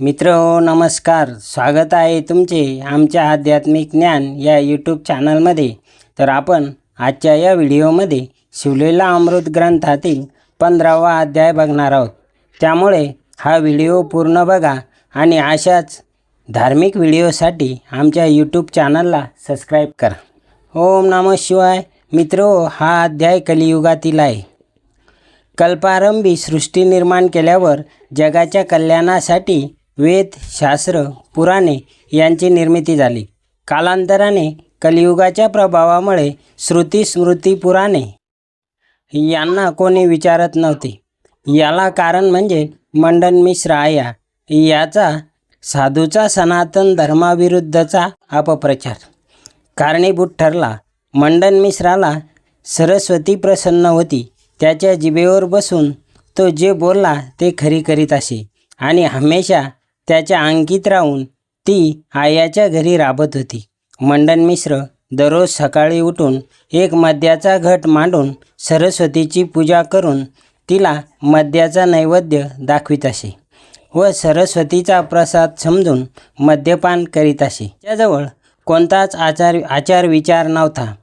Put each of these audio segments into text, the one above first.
मित्र नमस्कार. स्वागत आहे तुमचे आमच्या आध्यात्मिक ज्ञान या यूट्यूब चॅनलमध्ये तर आपण आजच्या या व्हिडिओमध्ये शिवलेला अमृत ग्रंथातील पंधरावा अध्याय बघणार आहोत. त्यामुळे हा व्हिडिओ पूर्ण बघा आणि अशाच धार्मिक व्हिडिओसाठी आमच्या यूट्यूब चॅनलला सबस्क्राईब करा. ओम नमः शिवाय. मित्रो हा अध्याय कलियुगातील आहे. कल्पारंभी सृष्टी निर्माण केल्यावर जगाच्या कल्याणासाठी वेद शास्त्र पुराणे यांची निर्मिती झाली. कालांतराने कलियुगाच्या प्रभावामुळे श्रुती स्मृती पुराणे यांना कोणी विचारत नव्हते. याला कारण म्हणजे मंडन मिश्र आया. याचा साधूचा सनातन धर्माविरुद्धचा अपप्रचार. कारणीभूत ठरला मंडन मिश्राला सरस्वती प्रसन्न होती. त्याच्या जिभेवर बसून तो जे बोलला ते खरी करीत असे. आणि हमेशा त्याच्या अंकित राहून ती आयाच्या घरी राबत होती. मंडन मिश्र दररोज सकाळी उठून एक मद्याचा घट मांडून सरस्वतीची पूजा करून तिला मद्याचा नैवेद्य दाखवित असे व सरस्वतीचा प्रसाद समजून मद्यपान करीत असे. त्याजवळ कोणताच आचार आचार विचार नव्हता.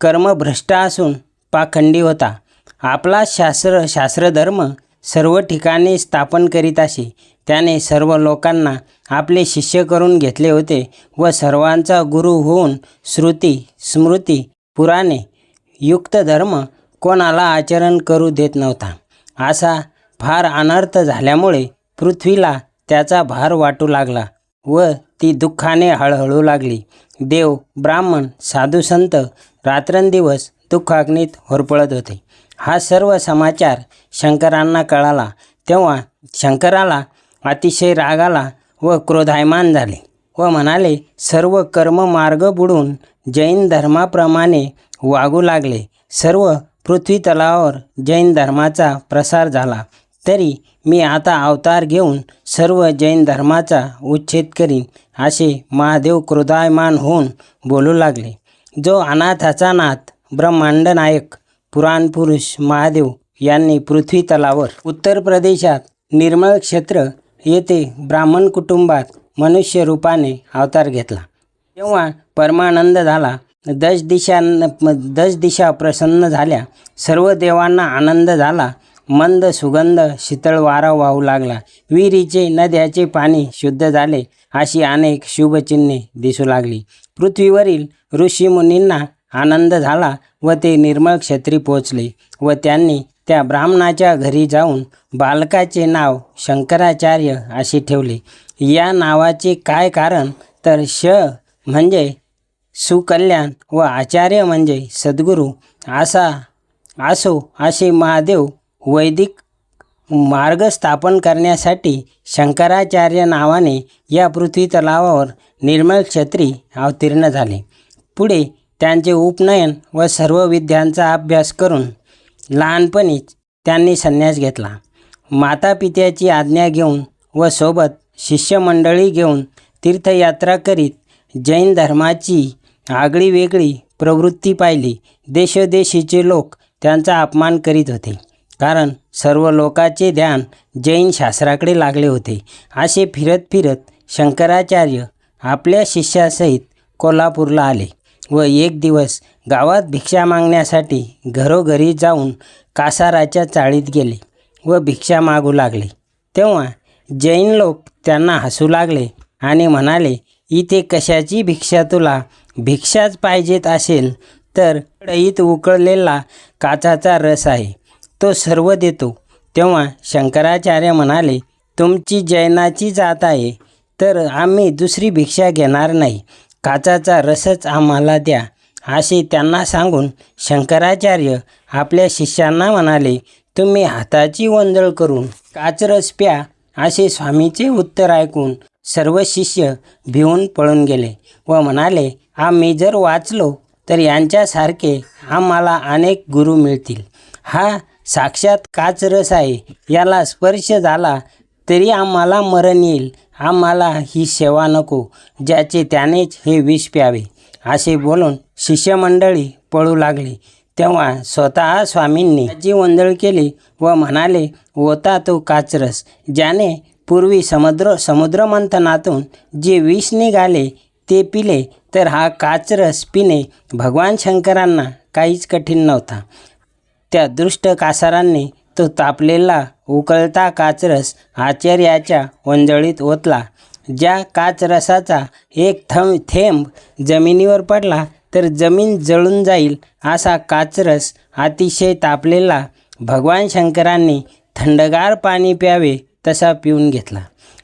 कर्मभ्रष्ट असून पाखंडी होता. आपला शास्त्र शास्त्रधर्म सर्व ठिकाणी स्थापन करीत असे. त्याने सर्व लोकांना आपले शिष्य करून घेतले होते व सर्वांचा गुरु होऊन श्रुती स्मृती पुराणे युक्त धर्म कोणाला आचरण करू देत नव्हता. असा फार अनर्थ झाल्यामुळे पृथ्वीला त्याचा भार वाटू लागला व ती दुःखाने हळहळू लागली. देव ब्राह्मण साधू संत रात्रंदिवस दुःखाग्नीत होरपळत होते. हा सर्व समाचार शंकरांना कळाला. तेव्हा शंकराला अतिशय राग आला व क्रोधायमान झाले व म्हणाले सर्व कर्म मार्ग बुडून जैन धर्माप्रमाणे वागू लागले. सर्व पृथ्वी तलावर जैन धर्माचा प्रसार झाला. तरी मी आता अवतार घेऊन सर्व जैन धर्माचा उच्छेद करीन असे महादेव क्रोधायमान होऊन बोलू लागले. जो अनाथाचा नाथ ब्रह्मांड नायक पुराणपुरुष महादेव यांनी पृथ्वी तलावर उत्तर प्रदेशात निर्मळ क्षेत्र येथे ब्राह्मण कुटुंबात मनुष्य रूपाने अवतार घेतला. तेव्हा परमानंद झाला. दश दिशा दश दिशा प्रसन्न झाल्या. सर्व देवांना आनंद झाला. मंद सुगंध शीतळ वारा वाहू लागला. विहिरीचे नद्याचे पाणी शुद्ध झाले. अशी अनेक शुभचिन्हे दिसू लागली. पृथ्वीवरील ऋषीमुनींना आनंद झाला व ते निर्मळ क्षेत्री पोचले व त्यांनी त्या ब्राह्मणाच्या घरी जाऊन बालकाचे नाव शंकराचार्य असे ठेवले. या नावाचे काय कारण? तर श म्हणजे सुकल्याण व आचार्य म्हणजे सद्गुरू असा असो असे महादेव वैदिक मार्ग स्थापन करण्यासाठी शंकराचार्य नावाने या पृथ्वी तलावावर निर्मल क्षत्री अवतीर्ण झाले. पुढे त्यांचे उपनयन व सर्व विद्यांचा अभ्यास करून लहानपणीच त्यांनी संन्यास घेतला. माता पित्याची आज्ञा घेऊन व सोबत शिष्यमंडळी घेऊन तीर्थयात्रा करीत जैन धर्माची आगळी वेगळी प्रवृत्ती पाहिली. देशोदेशीचे लोक त्यांचा अपमान करीत होते. कारण सर्व लोकाचे ध्यान जैन शास्त्राकडे लागले होते. असे फिरत फिरत शंकराचार्य आपल्या शिष्यासहित कोल्हापूरला आले. व एक दिवस गावात भिक्षा मागण्यासाठी घरोघरी जाऊन कासाराच्या चाळीत गेले व भिक्षा मागू लागले. तेव्हा जैन लोक त्यांना हसू लागले आणि म्हणाले इथे कशाची भिक्षा तुला? भिक्षाच पाहिजेत असेल तर कढईत उकळलेला काचाचा रस आहे तो सर्व देतो. तेव्हा शंकराचार्य म्हणाले तुमची जैनाची जात आहे तर आम्ही दुसरी भिक्षा घेणार नाही. काचाचा रसच आम्हाला द्या असे त्यांना सांगून शंकराचार्य आपल्या शिष्यांना म्हणाले तुम्ही हाताची वंजळ करून काचरस प्या असे स्वामीचे उत्तर ऐकून सर्व शिष्य भिवून पळून गेले व म्हणाले आम्ही जर वाचलो तर यांच्यासारखे आम्हाला अनेक गुरु मिळतील. हा साक्षात काचरस आहे याला स्पर्श झाला तरी आम्हाला मरण येईल आम्हाला ही सेवा नको ज्याचे त्यानेच हे विष प्यावे असे बोलून शिष्यमंडळी पळू लागली. तेव्हा स्वतः स्वामींनी त्याची वंदळ केली व म्हणाले होता तो काचरस ज्याने पूर्वी समुद्र समुद्रमंथनातून जे विष निघाले ते पिले तर हा काचरस पिणे भगवान शंकरांना काहीच कठीण नव्हता. त्या दृष्ट कासारांनी तो तापलेला उकळता काचरस आचार्याच्या वंजळीत ओतला. ज्या काचरसाचा एक थम थेंब जमिनीवर पडला तर जमीन जळून जाईल असा काचरस अतिशय तापलेला भगवान शंकरांनी थंडगार पाणी प्यावे तसा पिऊन घेतला.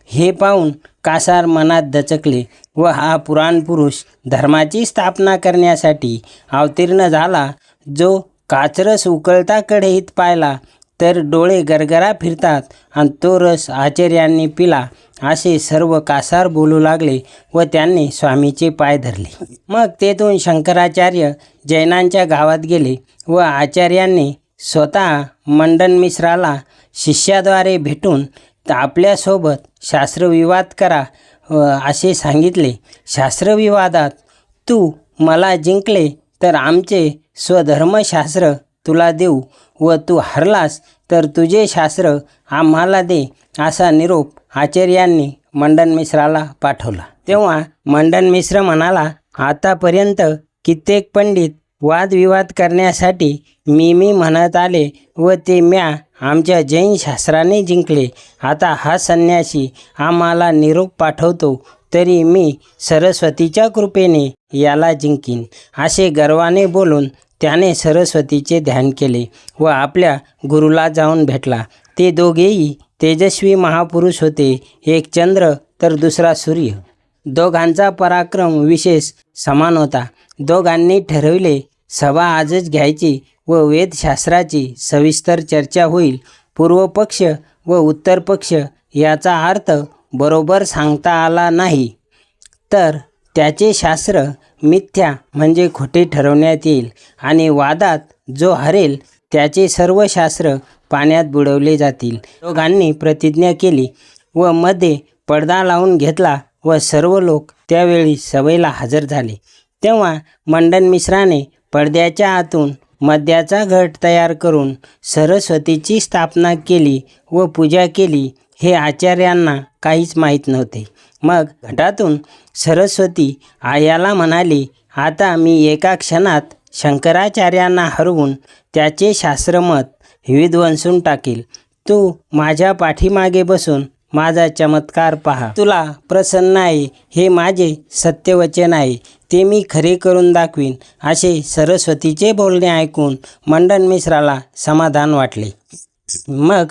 हे पाहून कासार मनात दचकले व हा पुराण पुरुष धर्माची स्थापना करण्यासाठी अवतीर्ण झाला जो काचरस उकळता कढईत पाहिला तर डोळे गरगरा फिरतात आणि तो रस आचार्यांनी पिला. असे सर्व कासार बोलू लागले व त्यांनी स्वामीचे पाय धरले. मग तेथून शंकराचार्य जैनांच्या गावात गेले व आचार्यांनी स्वतः मंडन मिश्राला शिष्याद्वारे भेटून आपल्यासोबत शास्त्रविवाद करा व असे सांगितले. शास्त्रविवादात तू मला जिंकले तर आमचे स्वधर्मशास्त्र तुला देऊ. व तू हरलास तर तुझे शास्त्र आम्हाला दे असा निरोप आचार्यांनी मंडन मिश्राला पाठवला. तेव्हा मंडन मिश्र म्हणाला आतापर्यंत कित्येक पंडित वादविवाद करण्यासाठी मी मी म्हणत आले व ते म्या आमच्या जैन शास्त्राने जिंकले. आता हा संन्यासी आम्हाला निरोप पाठवतो तरी मी सरस्वतीच्या कृपेने याला जिंकीन. असे गर्वाने बोलून त्याने सरस्वतीचे ध्यान केले व आपल्या गुरुला जाऊन भेटला. ते दोघेही तेजस्वी महापुरुष होते. एक चंद्र तर दुसरा सूर्य. दोघांचा पराक्रम विशेष समान होता. दोघांनी ठरविले सभा आजच घ्यायची व वेदशास्त्राची सविस्तर चर्चा होईल. पूर्व पक्ष व उत्तर पक्ष याचा अर्थ बरोबर सांगता आला नाही. तर त्याचे शास्त्र मिथ्या म्हणजे खोटे ठरवण्यात येईल आणि वादात जो हरेल त्याचे सर्व शास्त्र पाण्यात बुडवले जातील. दोघांनी प्रतिज्ञा केली व मध्ये पडदा लावून घेतला व सर्व लोक त्यावेळी सभेला हजर झाले. तेव्हा मंडन मिश्राने पडद्याच्या आतून मद्याचा घट तयार करून सरस्वतीची स्थापना केली व पूजा केली हे आचार्यांना काहीच माहीत नव्हते. मग घटातून सरस्वती आयाला म्हणाली आता मी एका क्षणात शंकराचार्यांना हरवून त्याचे शास्त्रमत विध्वंसून टाकेल. तू माझ्या पाठीमागे बसून माझा चमत्कार पहा. तुला प्रसन्न आहे हे माझे सत्यवचन आहे. ते मी खरे करून दाखवीन. असे सरस्वतीचे बोलणे ऐकून मंडन मिश्राला समाधान वाटले. मग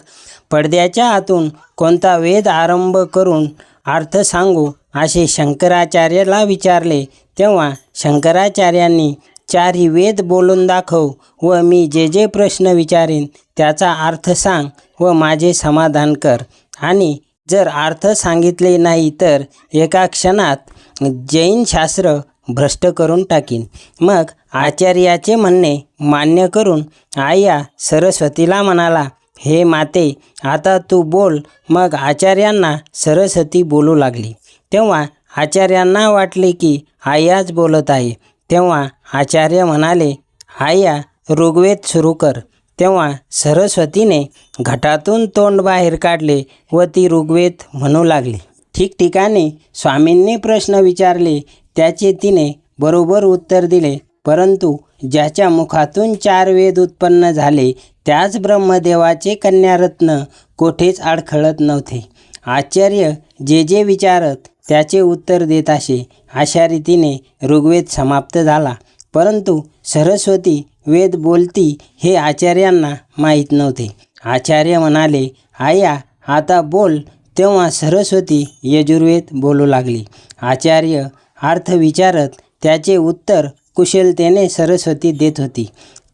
पडद्याच्या आतून कोणता वेद आरंभ करून अर्थ सांगू असे शंकराचार्याला विचारले. तेव्हा शंकराचार्यांनी चारही वेद बोलून दाखव व मी जे जे प्रश्न विचारेन त्याचा अर्थ सांग व माझे समाधान कर. आणि जर अर्थ सांगितले नाही तर एका क्षणात जैन शास्त्र भ्रष्ट करून टाकीन. मग आचार्याचे म्हणणे मान्य करून आया सरस्वतीला म्हणाला हे माते आता तू बोल. मग आचार्यांना सरस्वती बोलू लागली. तेव्हा आचार्यांना वाटले की आयाच बोलत आहे. तेव्हा आचार्य म्हणाले आया ऋग्वेद सुरू कर. तेव्हा सरस्वतीने घटातून तोंड बाहेर काढले व ती ऋग्वेद म्हणू लागली. ठिकठिकाणी स्वामींनी प्रश्न विचारले. त्याचे तिने बरोबर उत्तर दिले. परंतु ज्याच्या मुखातून चार वेद उत्पन्न झाले त्याच ब्रह्मदेवाचे कन्यारत्न कोठेच अडखळत नव्हते. आचार्य जे जे विचारत त्याचे उत्तर देत असे अशा रीतीने ऋग्वेद समाप्त झाला. परंतु सरस्वती वेद बोलती हे आचार्यांना माहीत नव्हते. आचार्य म्हणाले आया आता बोल. तेव्हा सरस्वती यजुर्वेद बोलू लागली. आचार्य अर्थ विचारत त्याचे उत्तर कुशलतेने सरस्वती देत होती.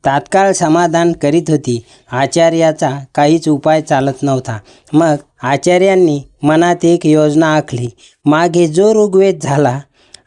तात्काळ समाधान करीत होती. आचार्याचा काहीच उपाय चालत नव्हता. मग आचार्यांनी मनात एक योजना आखली. मागे जो ऋग्वेद झाला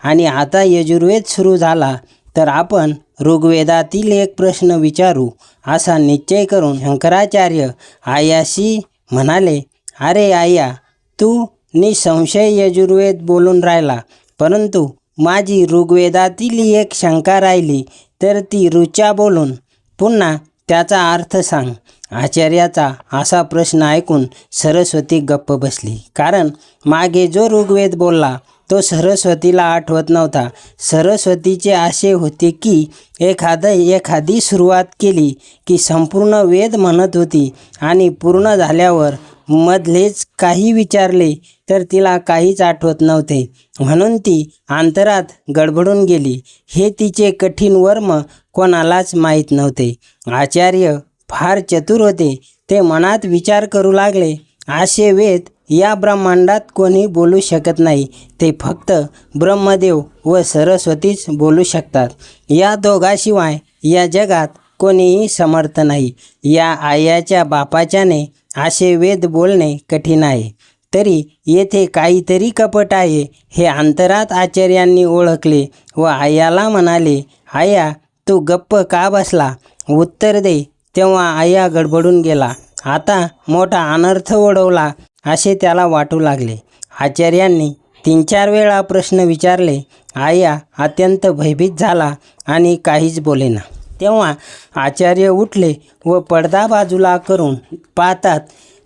आणि आता यजुर्वेद सुरू झाला तर आपण ऋग्वेदातील एक प्रश्न विचारू असा निश्चय करून शंकराचार्य आयाशी म्हणाले अरे आया तू निसंशय यजुर्वेद बोलून राहिला परंतु माझी ऋग्वेदातील एक शंका राहिली तर ती ऋचा बोलून पुन्हा त्याचा अर्थ सांग. आचार्याचा असा प्रश्न ऐकून सरस्वती गप्प बसली. कारण मागे जो ऋग्वेद बोलला तो सरस्वतीला आठवत नव्हता. सरस्वतीचे असे होते की एखादं एखादी सुरुवात केली की संपूर्ण वेद म्हणत होती आणि पूर्ण झाल्यावर मधलेच काही विचारले तर तिला काहीच आठवत नव्हते. म्हणून ती अंतरात गडबडून गेली. हे तिचे कठीण वर्म कोणालाच माहीत नव्हते. आचार्य फार चतुर होते. ते मनात विचार करू लागले. असे वेद या ब्रह्मांडात कोणी बोलू शकत नाही. ते फक्त ब्रह्मदेव व सरस्वतीच बोलू शकतात. या दोघाशिवाय या जगात कोणीही समर्थ नाही. या आयाच्या बापाच्याने असे वेद बोलणे कठीण आहे. तरी येथे काहीतरी कपट आहे हे अंतरात आचार्यांनी ओळखले व आयाला म्हणाले आया तू गप्प का बसला? उत्तर दे. तेव्हा आया गडबडून गेला. आता मोठा अनर्थ ओढवला असे त्याला वाटू लागले. आचार्यांनी तीन चार वेळा प्रश्न विचारले. आया अत्यंत भयभीत झाला आणि काहीच बोलेना. तेव्हा आचार्य उठले व पडदा बाजूला करून पाहतात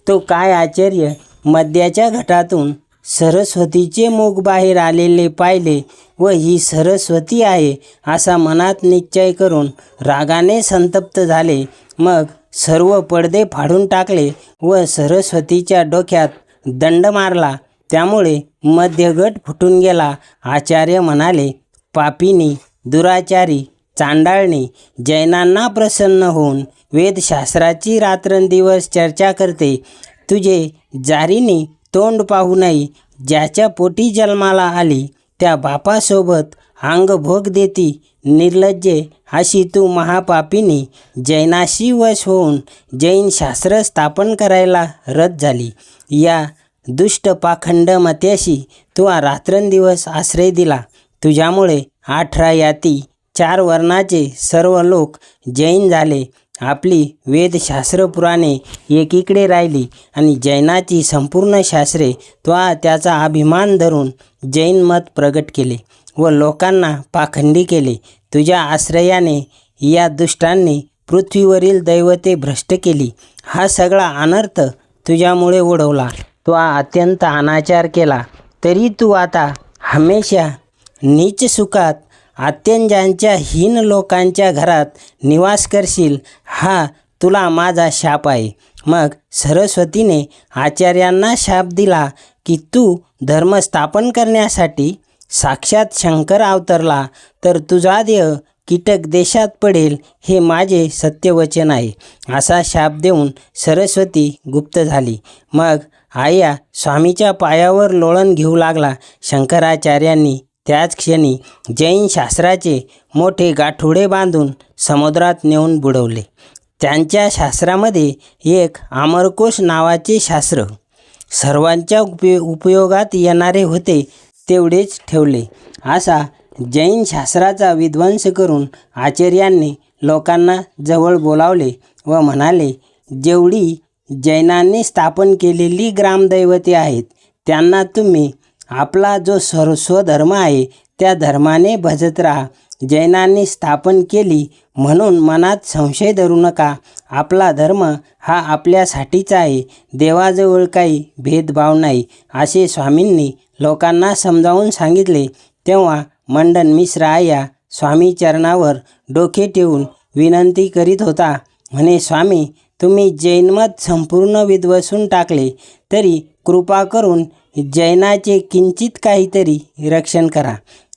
तो काय आचार्य? मद्याच्या घटातून सरस्वतीचे मुख बाहेर आलेले पाहिले व ही सरस्वती आहे असा मनात निश्चय करून रागाने संतप्त झाले. मग सर्व पडदे फाडून टाकले व सरस्वतीच्या डोक्यात दंड मारला. त्यामुळे मध्यगट फुटून गेला. आचार्य म्हणाले पापिनी दुराचारी चांडाळणी जैनांना प्रसन्न होऊन वेदशास्त्राची रात्रंदिवस चर्चा करते. तुझे जारीने तोंड पाहू नये ज्याच्या पोटी जन्माला आली त्या बापासोबत अंगभोग देती निर्लज्जे अशी तू महापापीने जैनाशी वश होऊन जैन शास्त्र स्थापन करायला रद्द झाली. या दुष्ट पाखंड मत्याशी तू रात्रंदिवस आश्रय दिला. तुझ्यामुळे अठरा याती चार वर्णाचे सर्व लोक जैन झाले. आपली वेदशास्त्र पुराणे एकीकडे राहिली आणि जैनाची संपूर्ण शास्त्रे तो त्याचा अभिमान धरून जैन मत प्रगट केले व लोकांना पाखंडी केले. तुझ्या आश्रयाने या दुष्टांनी पृथ्वीवरील दैवते भ्रष्ट केली. हा सगळा अनर्थ तुझ्यामुळे ओढवला तो अत्यंत अनाचार केला. तरी तू आता हमेशा नीच सुखात अत्यंजांच्या हीन लोकांच्या घरात निवास करशील हा तुला माझा शाप आहे. मग सरस्वतीने आचार्यांना शाप दिला की तू धर्म स्थापन करण्यासाठी साक्षात शंकर अवतरला तर तुझा देह कीटक देशात पडेल हे माझे सत्यवचन आहे. असा शाप देऊन सरस्वती गुप्त झाली. मग आया स्वामीच्या पायावर लोळण घेऊ लागला. शंकराचार्यांनी त्याच क्षणी जैन शास्त्राचे मोठे गाठोडे बांधून समुद्रात नेऊन बुडवले. त्यांच्या शास्त्रामध्ये एक अमरकोश नावाचे शास्त्र सर्वांच्या उपयो उपयोगात येणारे होते तेवढेच ठेवले. असा जैन शास्त्राचा विध्वंस करून आचार्यांनी लोकांना जवळ बोलावले व म्हणाले जेवढी जैनांनी स्थापन केलेली ग्रामदैवते आहेत त्यांना तुम्ही आपला जो सर्व स्वधर्म आहे त्या धर्माने भजत राहा. जैनांनी स्थापन केली म्हणून मनात संशय धरू नका. आपला धर्म हा आपल्यासाठीचा आहे. देवाजवळ काही भेदभाव नाही असे स्वामींनी लोकांना समजावून सांगितले. तेव्हा मंडन मिश्रा या स्वामी चरणावर डोके ठेवून विनंती करीत होता. म्हणे स्वामी तुम्ही जैनमत संपूर्ण विध्वसून टाकले. तरी कृपा करून जैनाचे किंचित काहीतरी रक्षण करा.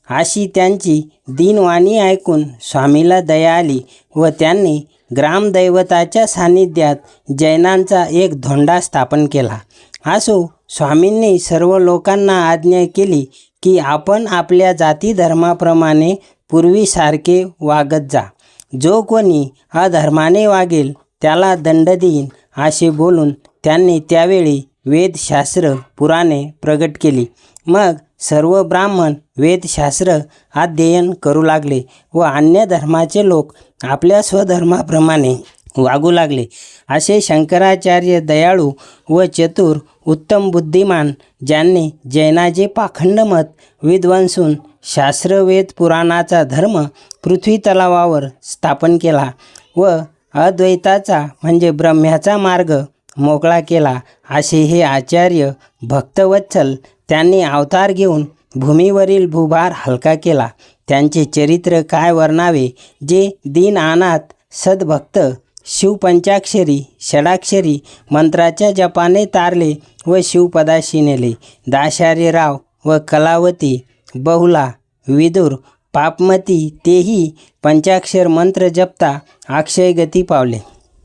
अशी त्यांची दिनवाणी ऐकून स्वामीला दया आली व त्यांनी ग्रामदैवताच्या सान्निध्यात जैनांचा एक धोंडा स्थापन केला. असो स्वामींनी सर्व लोकांना आज्ञा केली की आपण आपल्या जाती धर्माप्रमाणे पूर्वीसारखे वागत जा. जो कोणी अधर्माने वागेल त्याला दंड देईन असे बोलून त्यांनी त्यावेळी वेदशास्त्र पुराणे प्रगट केली. मग सर्व ब्राह्मण वेदशास्त्र अध्ययन करू लागले व अन्य धर्माचे लोक आपल्या स्वधर्माप्रमाणे वागू लागले. असे शंकराचार्य दयाळू व चतुर उत्तम बुद्धिमान ज्यांनी जैनाचे पाखंड मत विद्वंसून शास्त्रवेद पुराणाचा धर्म पृथ्वी तलावावर स्थापन केला व अद्वैताचा म्हणजे ब्रह्म्याचा मार्ग मोकळा केला. असे हे आचार्य भक्तवत्सल त्यांनी अवतार घेऊन भूमीवरील भूभार हलका केला. त्यांचे चरित्र काय वर्णावे? जे दीन अनाथ सद्भक्त शिवपंचाक्षरी षडाक्षरी मंत्राच्या जपाने तारले व शिवपदाशी नेले. दाशार्यराव व कलावती बहुला विदुर पापमती तेही पंचाक्षर मंत्र जपता अक्षय गती पावले.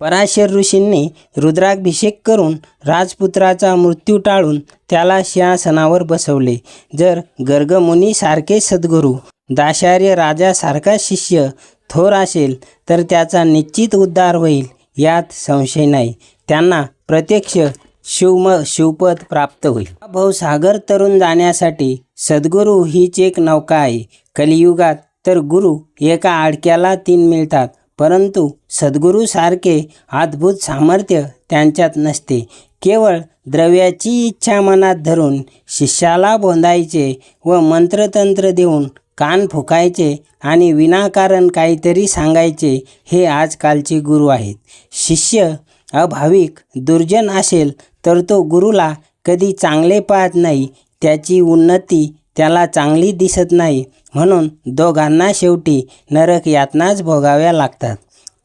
पराशर ऋषींनी रुद्राभिषेक करून राजपुत्राचा मृत्यू टाळून त्याला सिंहासनावर बसवले. जर गर्गमुनीसारखे सद्गुरू दाशार्य राजासारखा शिष्य थोर असेल तर त्याचा निश्चित उद्धार होईल यात संशय नाही. त्यांना प्रत्यक्ष शिवम शिवपद प्राप्त होईल. हा तरुण जाण्यासाठी सद्गुरू हीच एक नौका आहे. कलियुगात तर गुरु एका आडक्याला तीन मिळतात. परंतु सद्गुरूसारखे अद्भुत सामर्थ्य त्यांच्यात नसते. केवळ द्रव्याची इच्छा मनात धरून शिष्याला बोंधायचे व मंत्रतंत्र देऊन कान फुकायचे आणि विनाकारण काहीतरी सांगायचे हे आजकालचे गुरु आहेत. शिष्य अभाविक दुर्जन असेल तर तो गुरुला कधी चांगले पाहत नाही त्याची उन्नती त्याला चांगली दिसत नाही. म्हणून दोघांना शेवटी नरक यातनाच भोगाव्या लागतात.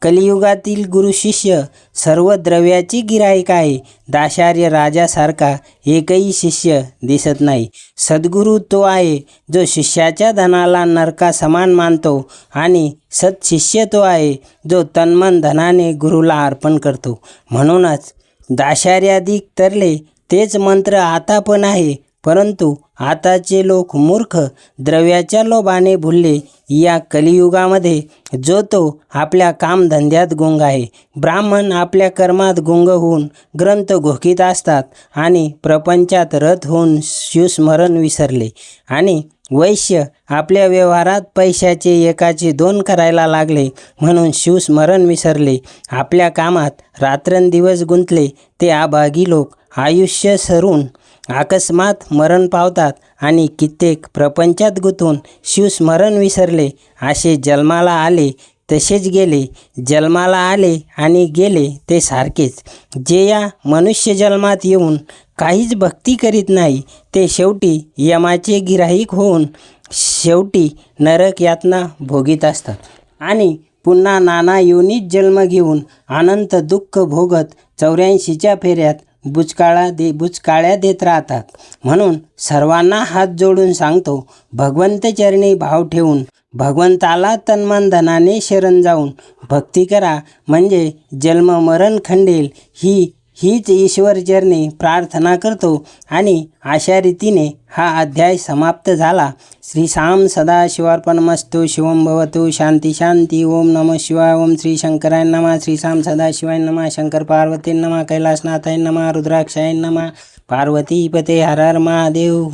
कलियुगातील गुरुशिष्य सर्व द्रव्याची गिराईक आहे. दाशार्य राजासारखा एकही शिष्य दिसत नाही. सद्गुरू तो आहे जो शिष्याच्या धनाला नरका समान मानतो आणि सत्शिष्य तो आहे जो तन्मन धनाने गुरुला अर्पण करतो. म्हणूनच दाशार्याधिक तरले तेच मंत्र आता पण आहे. परंतु आताचे लोक मूर्ख द्रव्याच्या लोभाने भुलले. या कलियुगामध्ये जो तो आपल्या कामधंद्यात गुंग आहे. ब्राह्मण आपल्या कर्मात गुंग होऊन ग्रंथ घोकीत असतात आणि प्रपंचात रथ होऊन शिवस्मरण विसरले. आणि वैश्य आपल्या व्यवहारात पैशाचे एकाचे दोन करायला लागले म्हणून शिवस्मरण विसरले. आपल्या कामात रात्रंदिवस गुंतले. ते आभागी लोक आयुष्य सरून अकस्मात मरण पावतात आणि कित्येक प्रपंचात गुंतून शिवस्मरण विसरले. असे जन्माला आले तसेच गेले. जन्माला आले आणि गेले ते सारखेच. जे या मनुष्य जन्मात येऊन काहीच भक्ती करीत नाही ते शेवटी यमाचे गिराईक होऊन शेवटी नरक यातना भोगीत असतात. आणि पुन्हा नाना योनीत जन्म घेऊन अनंत दुःख भोगत चौऱ्याऐंशीच्या फेऱ्यात बुचकाळा दे बुचकाळ्या देत राहतात. म्हणून सर्वांना हात जोडून सांगतो भगवंत चरणी भाव ठेवून भगवंताला तन्मान धनाने शरण जाऊन भक्ती करा. म्हणजे जन्म मरण खंडेल ही हीच ईश्वरचरणी प्रार्थना करतो आणि अशा रीतीने हा अध्याय समाप्त झाला. श्री साम सदा शिवार्पणमस्तु शिवम भवतु शांती शांती ओम नम शिवाय ओम श्री शंकराय नमा श्री साम सदा शिवाय नमा शंकर पार्वती नमा कैलासनाथाय नमा रुद्राक्षाय नमा पार्वतीपते हर हर महादेव।